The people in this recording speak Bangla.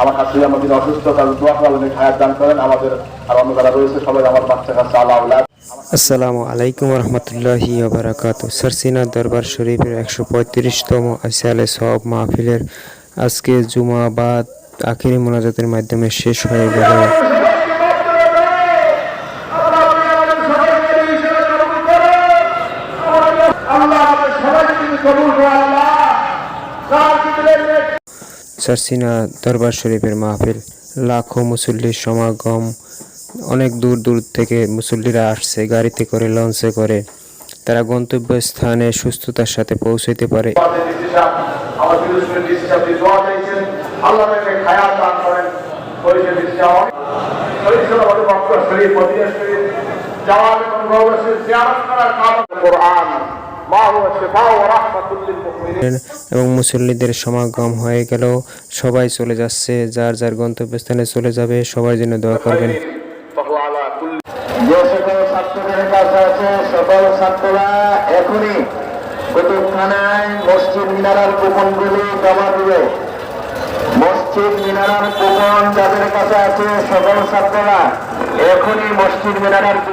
আমার আমার যিনি অসুস্থ তাদের দোয়া করে আল্লাহ হায়াত দান করেন। আমাদের আর অন্য যারা রয়েছে সবাই আমার বাচ্চা কাছে আল্লাহ আল্লাহ আসসালামু আলাইকুম রহমতুল্লাহি ওবরাকাত সরসিনা দরবার শরীফের একশো পঁয়ত্রিশতম আসালে সব মাহফিলের আজকে জুমা বাদ আখিরি মোনাজাতের মাধ্যমে শেষ হয়ে গেল। সরসিনা দরবার শরীফের মাহফিল লাখো মুসল্লির সমাগম অনেক দূর দূর থেকে মুসল্লিরা আসছে গাড়িতে করে লঞ্চে করে তারা গন্তব্য স্থানে সুস্থতার সাথে পৌঁছাতে পারে কোরআন এবং মুসল্লিদের সমাগম হয়ে গেল সবাই চলে যাচ্ছে যার যার গন্তব্যস্থানে চলে যাবে সবাই যেন দোয়া করবেন। এখনই কুতুবখানায় মসজিদ মিনারার কুপনগুলি জমা দিবে। মসজিদ মিনারার কুপন যাদের কাছে আছে সকল ছাত্ররা এখনই মসজিদ মিনারার